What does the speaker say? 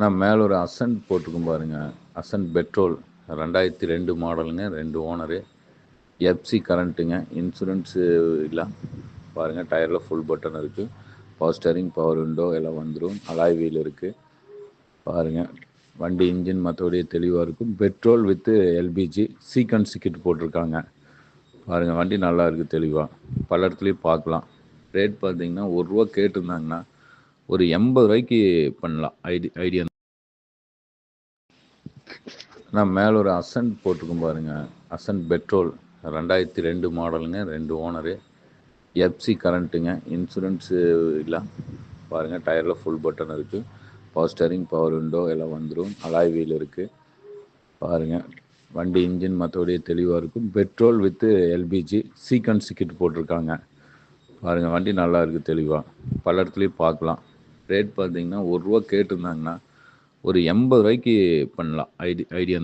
நான் மேலே ஒரு அசன்ட் போட்டிருக்கும் பாருங்க. அசன்ட் பெட்ரோல் ரெண்டாயிரத்தி ரெண்டு மாடலுங்க ரெண்டு ஓனரு எஃப்சி கரண்ட்டுங்க இன்சூரன்ஸு இல்லை. பாருங்கள் டயரில் ஃபுல் பட்டன் இருக்குது பவர் ஸ்டேரிங் பவர் விண்டோ எல்லாம் வந்துடும் அலாய் வீல் இருக்குது பாருங்கள் வண்டி இன்ஜின் மற்றபடி தெளிவாக இருக்கும். Petrol with LPG sequence kit போட்டிருக்காங்க. பாருங்கள் வண்டி நல்லா இருக்குது தெளிவாக பல இடத்துலையும் பார்க்கலாம். ரேட் பார்த்தீங்கன்னா ஒரு ரூபா கேட்டிருந்தாங்கன்னா ஒரு எண்பது ரூபாய்க்கு பண்ணலாம். ஐடி ஐடியா. நான் மேலே ஒரு அசன்ட் போட்டிருக்கும் பாருங்க. அசன்ட் பெட்ரோல் ரெண்டாயிரத்தி ரெண்டு மாடலுங்க ரெண்டு ஓனரு எஃப்சி கரண்ட்டுங்க இன்சூரன்ஸு இல்லை. பாருங்கள் டயரில் ஃபுல் பட்டன் இருக்குது பவர் ஸ்டேரிங் பவர் விண்டோ எல்லாம் வந்துடும் அலாய் வீல் இருக்குது பாருங்கள் வண்டி இன்ஜின் மற்றபடி தெளிவாக இருக்கும். Petrol with LPG sequence kit போட்டிருக்காங்க. பாருங்கள் வண்டி நல்லா இருக்குது தெளிவாக பல இடத்துலையும் பார்க்கலாம். ரேட் பார்த்தீங்கன்னா ஒரு ரூபா கேட்டிருந்தாங்கன்னா ஒரு எண்பது ரூபாய்க்கு பண்ணலாம். ஐடி ஐடியா